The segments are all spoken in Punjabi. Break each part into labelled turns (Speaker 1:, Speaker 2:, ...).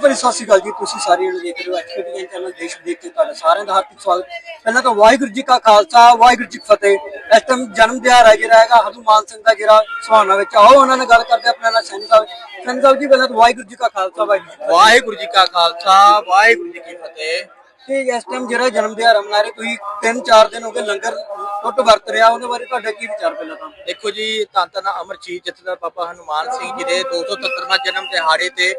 Speaker 1: ਭਰੀ ਸਤਿ ਸ਼੍ਰੀ ਅਕਾਲ ਜੀ। ਤੁਸੀਂ ਸਾਰੇ ਨੂੰ ਦੇਖ ਰਹੇ ਹੋ ਐਕਸਪੀਰੀਅੰਸ ਚੈਨਲ ਦੇਸ਼ ਵਿਦੇਸ਼ ਤੇ ਤੁਹਾਡਾ ਸਾਰਿਆਂ ਦਾ ਹਾਰਦਿਕ ਸਵਾਗਤ। ਪਹਿਲਾਂ ਤਾਂ ਵਾਹਿਗੁਰੂ ਜੀ ਕਾ ਖਾਲਸਾ, ਵਾਹਿਗੁਰੂ ਜੀ ਕੀ ਫਤਿਹ। ਇਸ ਟਾਈਮ ਜਨਮ ਦਿਹਾੜਾ ਹੈ ਜਿਹੜਾ ਹੈਗਾ ਹਨੂਮਾਨ ਸਿੰਘ ਦਾ ਜਿਹੜਾ ਸੁਹਾਣਾ ਵਿੱਚ। ਆਓ ਉਹਨਾਂ ਨਾਲ ਗੱਲ ਕਰਦੇ ਆਪਣੇ ਨਾਲ ਸੈਣੀ ਸਾਹਿਬ। ਸੈਣੀ ਸਾਹਿਬ ਜੀ, ਪਹਿਲਾਂ ਤਾਂ ਵਾਹਿਗੁਰੂ ਜੀ ਕਾ ਖਾਲਸਾ, ਵਾਹਿਗੁਰੂ ਜੀ ਕੀ
Speaker 2: ਵਾਹਿਗੁਰੂ ਜੀ ਕਾ ਖਾਲਸਾ, ਵਾਹਿਗੁਰੂ ਜੀ ਕੀ ਫਤਿਹ।
Speaker 1: ਤੇ ਇਸ ਟਾਈਮ ਜਿਹੜਾ ਜਨਮ ਦਿਹਾੜਾ ਮਨਾ ਰਹੇ ਤੁਸੀਂ 3-4 ਦਿਨ ਹੋ ਗਏ ਲੰਗਰ ਟੁੱਟ ਵਰਤ ਰਿਹਾ ਉਹਦੇ ਬਾਰੇ ਤੁਹਾਡਾ ਕੀ ਵਿਚਾਰ ਪਹਿਲਾਂ ਤਾਂ?
Speaker 2: ਦੇਖੋ ਜੀ ਧੰਨ ਅਮਰਜੀਤ ਜਥੇਦਾਰ ਬਾਬਾ ਹਨੂਮਾਨ ਸਿੰਘ ਜੀ ਦੇ 277ਵਾਂ ਜਨਮ ਦਿਹਾੜੇ ਤੇ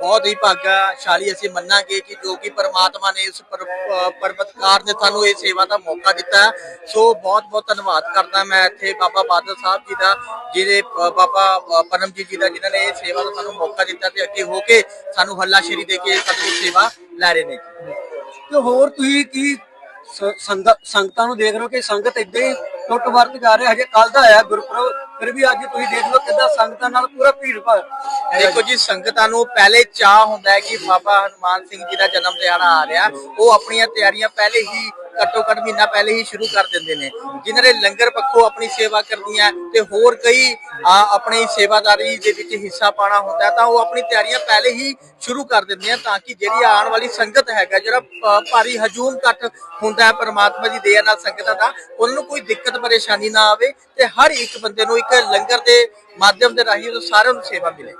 Speaker 2: ਬਹੁਤ ਹੀ ਭਾਗਾਸ਼ਾਲੀ ਅਸੀਂ ਮੰਨਾਂਗੇ ਕਿ ਜੋ ਕਿ ਪਰਮਾਤਮਾ ਨੇ ਇਸ ਪਰਮਤਕਾਰ ਨੇ ਸਾਨੂੰ ਇਹ ਸੇਵਾ ਦਾ ਮੌਕਾ ਦਿੱਤਾ। ਸੋ ਬਹੁਤ ਬਹੁਤ ਧੰਨਵਾਦ ਕਰਦਾ ਮੈਂ ਇੱਥੇ ਬਾਬਾ ਬਾਦਲ ਸਾਹਿਬ ਜੀ ਦਾ, ਜਿਹਦੇ ਬਾਬਾ ਪਰਮਜੀਤ ਜੀ ਦਾ, ਜਿਨ੍ਹਾਂ ਨੇ ਇਹ ਸੇਵਾ ਦਾ ਸਾਨੂੰ ਮੌਕਾ ਦਿੱਤਾ ਤੇ ਅੱਗੇ ਹੋ ਕੇ ਸਾਨੂੰ ਹੱਲਾ ਹੱਲਾਸ਼ੇਰੀ ਦੇ ਕੇ ਸਤਿ ਸੇਵਾ ਲੈ ਰਹੇ ਨੇ।
Speaker 1: ਤੇ ਹੋਰ ਤੁਸੀਂ ਕੀ ਸੰਗਤਾਂ ਨੂੰ ਦੇਖ ਰਹੇ ਹੋ ਕਿ ਸੰਗਤ ਇਦਾਂ ਹੀ ਟੁੱਟ ਵਰਤ ਜਾ ਰਹੇ? ਹਜੇ ਕੱਲ ਦਾ ਆਇਆ ਗੁਰਪੁਰਬ, ਫਿਰ ਵੀ ਅੱਜ ਤੁਸੀਂ ਦੇਖ ਲਓ ਕਿੱਦਾਂ ਸੰਗਤਾਂ ਨਾਲ ਪੂਰਾ ਭੀੜ ਭਾੜ।
Speaker 2: ਦੇਖੋ ਜੀ, ਸੰਗਤਾਂ ਨੂੰ ਪਹਿਲੇ ਚਾਹ ਹੁੰਦਾ ਹੈ ਕਿ ਬਾਬਾ ਹਨੂਮਾਨ ਸਿੰਘ ਜੀ ਦਾ ਜਨਮ ਦਿਹਾੜਾ ਆ ਰਿਹਾ। ਉਹ ਆਪਣੀਆਂ ਤਿਆਰੀਆਂ ਪਹਿਲੇ ਹੀ ਘੱਟੋ ਘੱਟ ਮਹੀਨਾ ਪਹਿਲੇ ਹੀ ਸ਼ੁਰੂ ਕਰ ਦਿੰਦੇ ਨੇ। ਜਿਨ੍ਹਾਂ ਨੇ ਲੰਗਰ ਪੱਖੋਂ ਆਪਣੀ ਸੇਵਾ ਕਰਨੀਆਂ ਤੇ ਹੋਰ ਕਈ ਆਪਣੀ ਸੇਵਾਦਾਰੀ ਦੇ ਵਿੱਚ ਹਿੱਸਾ ਪਾਣਾ ਹੁੰਦਾ ਤਾਂ ਉਹ ਆਪਣੀ ਤਿਆਰੀਆਂ ਪਹਿਲੇ ਹੀ ਸ਼ੁਰੂ ਕਰ ਦਿੰਦੇ ਆ ਤਾਂ ਕਿ ਜਿਹੜੀ ਆਉਣ ਵਾਲੀ ਸੰਗਤ ਹੈਗਾ, ਜਿਹੜਾ ਭਾਰੀ ਹਜੂਮ ਇਕੱਠ ਹੁੰਦਾ ਹੈ ਪਰਮਾਤਮਾ ਦੀ ਦਇਆ ਨਾਲ ਸੰਗਤਾਂ ਦਾ, ਉਹਨਾਂ ਨੂੰ ਕੋਈ ਦਿੱਕਤ, ਪਰੇਸ਼ਾਨੀ ਨਾ ਆਵੇ ਤੇ ਹਰ ਇੱਕ ਬੰਦੇ ਨੂੰ ਇੱਕ ਲੰਗਰ ਦੇ ਮਾਧਿਅਮ ਦੇ ਰਾਹੀਂ ਉਹ ਸਾਰਿਆਂ ਨੂੰ ਸੇਵਾ ਮਿਲੇ।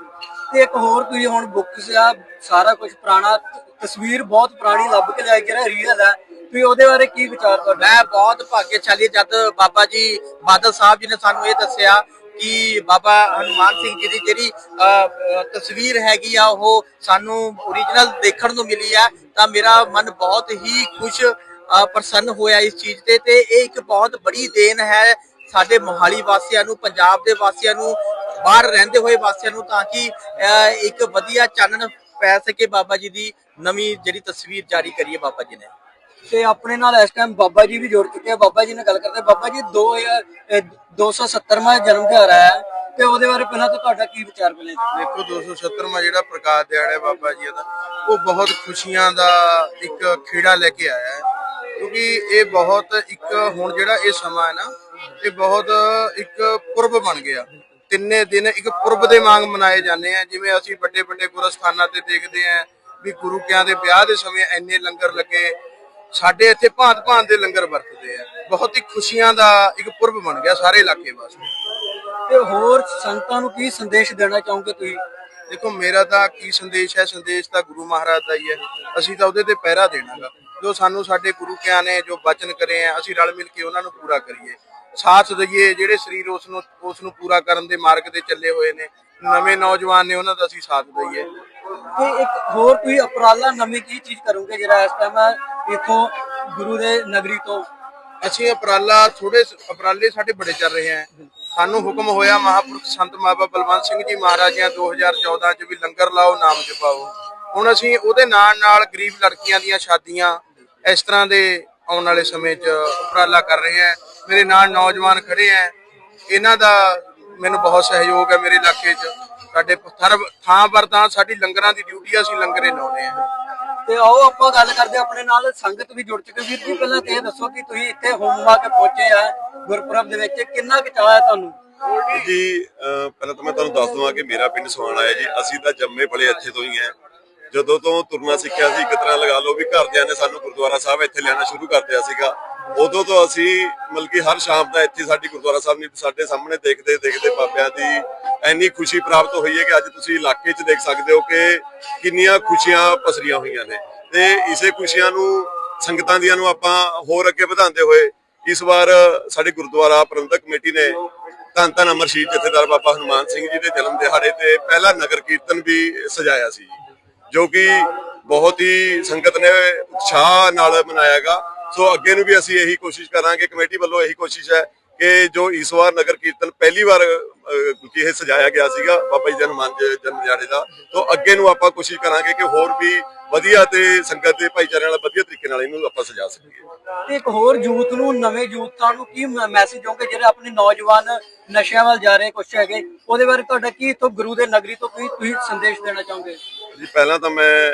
Speaker 1: ਤੇ ਇੱਕ ਹੋਰ ਤੁਸੀਂ ਹੁਣ ਬੁੱਕਸ ਆ ਸਾਰਾ ਕੁਝ ਪੁਰਾਣਾ, ਤਸਵੀਰ ਬਹੁਤ ਪੁਰਾਣੀ, ਲੱਭ ਕੇ ਲਿਆਈ ਜਿਹੜਾ ਰੀਅਲ ਹੈ। ਵੀ ਉਹਦੇ ਬਾਰੇ ਕੀ ਵਿਚਾਰ ਤੁਹਾਡਾ?
Speaker 2: ਮੈਂ ਬਹੁਤ ਭਾਗਿਆਸ਼ਾਲੀ ਜਦ ਬਾਬਾ ਜੀ ਬਾਦਲ ਸਾਹਿਬ ਜੀ ਨੇ ਸਾਨੂੰ ਇਹ ਦੱਸਿਆ ਕਿ ਬਾਬਾ ਹਨੂਮਾਨ ਸਿੰਘ ਜੀ ਦੀ ਜਿਹੜੀ ਤਸਵੀਰ ਹੈਗੀ ਆ, ਉਹ ਸਾਨੂੰ ਓਰੀਜਨਲ ਦੇਖਣ ਨੂੰ ਮਿਲੀ ਆ, ਤਾਂ ਮੇਰਾ ਮਨ ਬਹੁਤ ਹੀ ਖੁਸ਼ ਪ੍ਰਸੰਨ ਹੋਇਆ ਇਸ ਚੀਜ਼ ਤੇ। ਤੇ ਇਹ ਇੱਕ ਬਹੁਤ ਬੜੀ ਦੇਣ ਹੈ ਸਾਡੇ ਮੋਹਾਲੀ ਵਾਸੀਆਂ ਨੂੰ, ਪੰਜਾਬ ਦੇ ਵਾਸੀਆਂ ਨੂੰ, ਬਾਹਰ ਰਹਿੰਦੇ ਹੋਏ ਵਾਸੀਆਂ ਨੂੰ, ਤਾਂ ਕਿ ਇੱਕ ਵਧੀਆ ਚਾਨਣ ਪੈ ਸਕੇ ਬਾਬਾ ਜੀ ਦੀ ਨਵੀਂ ਜਿਹੜੀ ਤਸਵੀਰ ਜਾਰੀ ਕਰੀਏ ਬਾਬਾ ਜੀ ਨੇ।
Speaker 1: ਤੇ ਆਪਣੇ ਨਾਲ ਇਸ ਟਾਈਮ ਬਾਬਾ ਜੀ ਵੀ ਜੁੜ ਚੁੱਕੇ ਆ। ਬਾਬਾ ਜੀ ਨਾਲ ਗੱਲ ਕਰਦੇ ਬਾਬਾ ਜੀ 2000 270ਵਾਂ ਜਨਮ ਦਿਹਾੜਾ ਹੈ ਤੇ ਉਹਦੇ ਬਾਰੇ ਪਹਿਲਾਂ ਤਾਂ ਤੁਹਾਡਾ ਕੀ ਵਿਚਾਰ ਪਹਿਲੇ
Speaker 3: ਦੇਖੋ 270ਵਾਂ ਜਿਹੜਾ ਪ੍ਰਕਾਸ਼ ਦਿਹਾੜਾ ਹੈ ਬਾਬਾ ਜੀ ਦਾ, ਉਹ ਬਹੁਤ ਖੁਸ਼ੀਆਂ ਦਾ ਇੱਕ ਖੇੜਾ ਲੈ ਕੇ ਆਇਆ ਹੈ। ਕਿਉਂਕਿ ਇਹ ਬਹੁਤ ਇੱਕ, ਹੁਣ ਜਿਹੜਾ ਇਹ ਸਮਾਂ ਹੈ ਨਾ, ਇਹ ਬਹੁਤ ਇੱਕ ਪੁਰਬ ਬਣ ਗਿਆ। ਤਿੰਨੇ ਦਿਨ ਇੱਕ ਪੁਰਬ ਦੇ ਵਾਂਗ ਮਨਾਏ ਜਾਂਦੇ ਆ। ਜਿਵੇਂ ਅਸੀਂ ਵੱਡੇ ਵੱਡੇ ਗੁਰਸਥਾਨਾਂ ਤੇ ਦੇਖਦੇ ਆ ਵੀ ਗੁਰੂ ਕਿਆਂ ਦੇ ਵਿਆਹ ਦੇ ਸਮੇਂ ਇੰਨੇ ਲੰਗਰ ਲੱਗੇ ਸਾਡੇ ਇੱਥੇ ਭਾਂਤ ਭਾਂਤ ਦੇ ਲੰਗਰ ਵਰਤਦੇ ਆ। ਬਹੁਤ ਹੀ ਖੁਸ਼ੀਆਂ ਦਾ ਇੱਕ ਪੁਰਬ ਬਣ ਗਿਆ ਸਾਰੇ ਇਲਾਕੇ ਵਾਸਤੇ।
Speaker 1: ਤੇ ਹੋਰ ਸੰਗਤਾਂ ਨੂੰ ਕੀ ਸੰਦੇਸ਼ ਦੇਣਾ ਚਾਹੋਗੇ ਤੁਸੀਂ?
Speaker 3: ਦੇਖੋ ਮੇਰਾ ਤਾਂ ਕੀ ਸੰਦੇਸ਼ ਹੈ ਸੰਦੇਸ਼ ਤਾਂ ਗੁਰੂ ਮਹਾਰਾਜ ਦਾ ਹੀ ਹੈ। ਅਸੀਂ ਤਾਂ ਉਹਦੇ ਤੇ ਪਹਿਰਾ ਦੇਣਾਗਾ। ਜੋ ਸਾਨੂੰ ਸਾਡੇ ਗੁਰੂ ਕਿਆਂ ਨੇ ਜੋ ਬਚਨ ਕਰੇ ਆ ਅਸੀਂ ਰਲ ਮਿਲ ਕੇ ਉਹਨਾਂ ਨੂੰ ਪੂਰਾ ਕਰੀਏ। ਸਾਥ ਦਈਏ ਜਿਹੜੇ ਸਰੀਰ ਉਸ ਨੂੰ ਉਸ ਨੂੰ ਪੂਰਾ ਕਰਨ ਦੇ ਮਾਰਗ ਤੇ ਚੱਲੇ ਹੋਏ ਨੇ। ਨਵੇਂ ਨੌਜਵਾਨ ਨੇ ਉਹਨਾਂ ਦਾ ਅਸੀਂ ਸਾਥ ਦਈਏ।
Speaker 1: ਤੇ ਇੱਕ ਹੋਰ ਤੁਸੀਂ ਉਪਰਾਲਾ ਨਵੀਂ ਕੀ ਚੀਜ਼ ਕਰੋਗੇ ਜਿਹੜਾ ਇਸ ਟਾਈਮ ਇਥੋਂ ਗੁਰੂ ਦੇ ਨਗਰੀ ਤੋਂ
Speaker 3: ਅਸੀਂ ਉਪਰਾਲਾ ਥੋੜੇ ਉਪਰਾਲੇ ਸਾਡੇ ਬੜੇ ਚੱਲ ਰਹੇ ਆ ਸਾਨੂੰ ਹੁਕਮ ਹੋਇਆ ਮਹਾਪੁਰਖ ਸੰਤ ਬਾਬਾ ਬਲਵੰਤ ਸਿੰਘ ਜੀ ਮਹਾਰਾਜਿਆਂ 2014 ਚ ਵੀ ਲੰਗਰ ਲਾਓ, ਨਾਮ ਜਪਾਓ। ਹੁਣ ਅਸੀਂ ਉਹਦੇ ਨਾਲ ਨਾਲ ਗਰੀਬ ਲੜਕੀਆਂ ਦੀਆਂ ਸ਼ਾਦੀਆਂ ਇਸ ਤਰ੍ਹਾਂ ਦੇ ਆਉਣ ਵਾਲੇ ਸਮੇਂ 'ਚ ਉਪਰਾਲਾ ਕਰ ਰਹੇ ਆ ਮੇਰੇ ਨਾਲ ਨੌਜਵਾਨ ਖੜੇ ਆ ਇਹਨਾਂ ਦਾ ਮੈਨੂੰ ਬਹੁਤ ਸਹਿਯੋਗ ਹੈ ਮੇਰੇ ਇਲਾਕੇ 'ਚ। ਸਾਡੇ ਥਰ ਥਾਂ ਪਰ ਤਾਂ ਸਾਡੀ ਲੰਗਰਾਂ ਦੀ ਡਿਊਟੀ ਆ, ਅਸੀਂ ਲੰਗਰੇ ਲਾਉਨੇ ਆ
Speaker 1: ਤੇ ਆਓ ਆਪਾਂ ਗੱਲ ਕਰਦੇ ਆਪਣੇ ਨਾਲ। ਸੰਗਤ ਵੀ ਜੁੜ ਚੁੱਕੇ ਵੀਰ ਜੀ, ਪਹਿਲਾਂ ਤੇ ਇਹ ਦੱਸੋ ਕਿ ਤੁਸੀਂ ਇੱਥੇ ਹੋਮਵਾ ਕੇ ਪਹੁੰਚੇ ਆ, ਗੁਰਪੁਰਬ ਦੇ ਵਿੱਚ। ਕਿੰਨਾ ਕੁ ਚਾਹ ਹੈ ਤੁਹਾਨੂੰ?
Speaker 4: ਜੀ ਪਹਿਲਾਂ ਤਾਂ ਮੈਂ ਤੁਹਾਨੂੰ ਦੱਸ ਦਵਾਂ ਕਿ ਮੇਰਾ ਪਿੰਡ ਸਵਾਣਾ ਹੈ ਜੀ। ਅਸੀਂ ਤਾਂ ਜੰਮੇ ਪਲੇ ਇੱਥੇ ਤੋਂ ਹੀ ਹੈ। ਜਦੋਂ ਤੋਂ ਤੁਰਨਾ ਸਿੱਖਿਆ ਸੀ, ਇੱਕ ਤਰ੍ਹਾਂ ਲਗਾ ਲਓ ਵੀ ਘਰਦਿਆਂ ਨੇ ਸਾਨੂੰ ਗੁਰਦੁਆਰਾ ਸਾਹਿਬ ਇੱਥੇ ਲੈਣਾ ਸ਼ੁਰੂ ਕਰ ਦਿਆ ਸੀਗਾ। ਉਦੋਂ ਤੋਂ ਅਸੀਂ ਮਤਲਬ ਕਿ ਹਰ ਸ਼ਾਮ ਦਾ ਇੱਥੇ ਸਾਡੀ ਗੁਰਦੁਆਰਾ ਸਾਹਿਬ ਨੇ ਸਾਡੇ ਸਾਹਮਣੇ ਦੇਖਦੇ ਦੇਖਦੇ ਬਾਬਿਆਂ ਦੀ ਇੰਨੀ ਖੁਸ਼ੀ ਪ੍ਰਾਪਤ ਹੋਈ ਹੈ ਕਿ ਅੱਜ ਤੁਸੀਂ ਇਲਾਕੇ 'ਚ ਦੇਖ ਸਕਦੇ ਹੋ ਕਿ ਕਿੰਨੀਆਂ ਖੁਸ਼ੀਆਂ ਪਸਰੀਆਂ ਹੋਈਆਂ ਨੇ। ਤੇ ਇਸੇ ਖੁਸ਼ੀਆਂ ਨੂੰ, ਸੰਗਤਾਂ ਦੀਆਂ ਨੂੰ ਆਪਾਂ ਹੋਰ ਅੱਗੇ ਵਧਾਉਂਦੇ ਹੋਏ ਇਸ ਵਾਰ ਸਾਡੇ ਗੁਰਦੁਆਰਾ ਪ੍ਰਬੰਧਕ ਕਮੇਟੀ ਨੇ ਧੰਨ ਧੰਨ ਅਮਰ ਸ਼ਹੀਦ ਜਥੇਦਾਰ ਬਾਬਾ ਹਨੂਮਾਨ ਸਿੰਘ ਜੀ ਦੇ ਜਨਮ ਦਿਹਾੜੇ ਤੇ ਪਹਿਲਾ ਨਗਰ ਕੀਰਤਨ ਵੀ ਸਜਾਇਆ ਸੀ ਜੋ ਕਿ ਬਹੁਤ ਹੀ ਸੰਗਤ ਨੇ ਉਤਸ਼ਾਹ ਨਾਲ ਮਨਾਇਆਗਾ ਸੋ ਅੱਗੇ ਨੂੰ ਵੀ ਅਸੀਂ ਇਹੀ ਕੋਸ਼ਿਸ਼ ਕਰਾਂਗੇ, ਕਮੇਟੀ ਵੱਲੋਂ ਇਹੀ ਕੋਸ਼ਿਸ਼ ਹੈ ਕਿ ਜੋ ਇਸ ਵਾਰ ਨਗਰ ਕੀਰਤਨ ਪਹਿਲੀ ਵਾਰ ਕਿ ਇਹ ਸਜਾਇਆ ਗਿਆ ਸੀਗਾ ਬਾਬਾ ਜੀ ਦੇ ਹਨੂਮਾਨ ਜੀ ਜਨਮ ਦਿਹਾੜੇ ਦਾ। ਤੋਂ ਅੱਗੇ ਨੂੰ ਆਪਾਂ ਕੋਸ਼ਿਸ਼ ਕਰਾਂਗੇ ਕਿ ਹੋਰ ਵੀ ਵਧੀਆ ਤੇ ਸੰਗਤ ਦੇ ਭਾਈਚਾਰੇ ਨਾਲ ਵਧੀਆ ਤਰੀਕੇ ਨਾਲ ਇਹਨੂੰ ਆਪਾਂ ਸਜਾ ਸਕੀਏ।
Speaker 1: ਤੇ ਇੱਕ ਹੋਰ ਯੂਥ ਨੂੰ ਨਵੇਂ ਯੂਥਾਂ ਨੂੰ ਕੀ ਮੈਸੇਜ ਹੋਗੇ ਜਿਹੜੇ ਆਪਣੇ ਨੌਜਵਾਨ ਨਸ਼ਿਆਂ ਵੱਲ ਜਾ ਰਹੇ ਕੁਛ ਹੈਗੇ? ਉਹਦੇ ਬਾਰੇ ਤੁਹਾਡਾ ਕੀ ਇਥੋਂ ਗੁਰੂ ਦੇ ਨਗਰੀ ਤੋਂ ਕੀ ਤੁਸੀਂ ਸੰਦੇਸ਼ ਦੇਣਾ ਚਾਹੋਗੇ?
Speaker 4: ਜੀ ਪਹਿਲਾਂ ਤਾਂ ਮੈਂ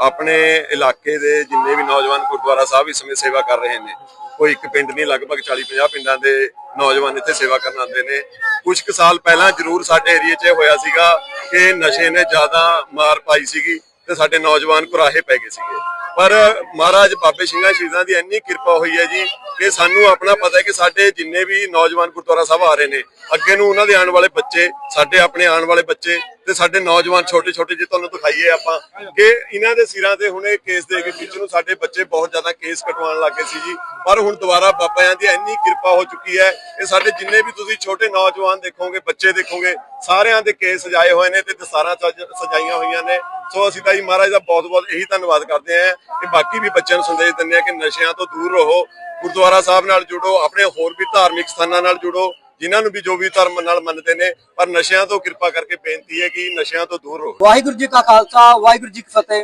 Speaker 4: ਆਪਣੇ ਇਲਾਕੇ ਦੇ ਜਿੰਨੇ ਵੀ ਨੌਜਵਾਨ ਗੁਰਦੁਆਰਾ ਸਾਹਿਬ ਇਸ ਸਮੇਂ ਸੇਵਾ ਕਰ ਰਹੇ ਨੇ ਕੋਈ ਇੱਕ ਪਿੰਡ ਨਹੀਂ, ਲਗਭਗ 40 50 ਪਿੰਡਾਂ ਦੇ ਨੌਜਵਾਨ ਇੱਥੇ ਸੇਵਾ ਕਰਨ ਆਉਂਦੇ ਨੇ। ਕੁਝ ਕੁ ਸਾਲ ਪਹਿਲਾਂ ਜ਼ਰੂਰ ਸਾਡੇ ਏਰੀਆ 'ਚ ਇਹ ਹੋਇਆ ਸੀਗਾ ਕਿ ਨਸ਼ੇ ਨੇ ਜ਼ਿਆਦਾ ਮਾਰ ਪਾਈ ਸੀਗੀ। ਤੇ ਸਾਡੇ ਨੌਜਵਾਨ ਕੁਰਾਹੇ ਪੈ ਗਏ ਸੀਗੇ। ਪਰ ਮਹਾਰਾਜ ਬਾਬੇ ਸਿੰਘਾਂ ਸ਼ਹੀਦਾਂ ਦੀ ਇੰਨੀ ਕਿਰਪਾ ਹੋਈ ਹੈ ਜੀ ਕਿ ਸਾਨੂੰ ਆਪਣਾ ਪਤਾ ਹੈ ਕਿ ਸਾਡੇ ਜਿੰਨੇ ਵੀ ਨੌਜਵਾਨ ਗੁਰਦੁਆਰਾ ਸਾਹਿਬ ਆ ਰਹੇ ਨੇ, ਅੱਗੇ ਨੂੰ ਉਹਨਾਂ ਦੇ ਆਉਣ ਵਾਲੇ ਬੱਚੇ, ਸਾਡੇ ਆਪਣੇ ਆਉਣ ਵਾਲੇ ਬੱਚੇ ਤੇ ਸਾਡੇ ਨੌਜਵਾਨ ਛੋਟੇ ਛੋਟੇ ਜੇ ਤੁਹਾਨੂੰ ਦਿਖਾਈਏ ਆਪਾਂ ਕਿ ਇਹਨਾਂ ਦੇ ਸਿਰਾਂ ਤੇ ਹੁਣ ਇਹ ਕੇਸ ਦੇ ਕੇ ਵਿੱਚ ਨੂੰ ਸਾਡੇ ਬੱਚੇ ਬਹੁਤ ਜ਼ਿਆਦਾ ਕੇਸ ਕਟਵਾਉਣ ਲੱਗੇ ਸੀ ਜੀ। ਪਰ ਹੁਣ ਦੁਬਾਰਾ ਬਾਬਾਆਂ ਦੀ ਇੰਨੀ ਕਿਰਪਾ ਹੋ ਚੁੱਕੀ ਹੈ ਕਿ ਸਾਡੇ ਜਿੰਨੇ ਵੀ ਤੁਸੀਂ ਛੋਟੇ ਨੌਜਵਾਨ ਦੇਖੋਗੇ, ਬੱਚੇ ਦੇਖੋਗੇ, ਸਾਰਿਆਂ ਦੇ ਕੇਸ ਸਜਾਏ ਹੋਏ ਨੇ ਤੇ ਦਸਤਾਰਾਂ ਸਜ- ਸਜਾਈਆਂ ਹੋਈਆਂ ਨੇ। ਸੋ ਅਸੀਂ ਤਾਂ ਜੀ ਮਹਾਰਾਜ ਦਾ ਬਹੁਤ ਬਹੁਤ ਇਹੀ ਧੰਨਵਾਦ ਕਰਦੇ ਹਾਂ ਕਿ ਬਾਕੀ ਵੀ ਬੱਚਿਆਂ ਨੂੰ ਸੰਦੇਸ਼ ਦਿੰਦੇ ਆ ਕਿ ਨਸ਼ਿਆਂ ਤੋਂ ਦੂਰ ਰਹੋ, ਗੁਰਦੁਆਰਾ ਸਾਹਿਬ ਨਾਲ ਜੁੜੋ, ਆਪਣੇ ਹੋਰ ਵੀ ਧਾਰਮਿਕ ਸਥਾਨਾਂ ਨਾਲ ਜੁੜੋ, ਜਿਨ੍ਹਾਂ ਨੂੰ ਵੀ ਜੋ ਵੀ ਧਰਮ ਨਾਲ ਮੰਨਦੇ ਨੇ, ਪਰ ਨਸ਼ਿਆਂ ਤੋਂ ਕਿਰਪਾ ਕਰਕੇ ਬੇਨਤੀ ਹੈ ਕਿ ਨਸ਼ਿਆਂ ਤੋਂ ਦੂਰ ਰਹੋ।
Speaker 1: ਵਾਹਿਗੁਰੂ ਜੀ ਕਾ ਖਾਲਸਾ, ਵਾਹਿਗੁਰੂ ਜੀ ਕੀ ਫਤਿਹ।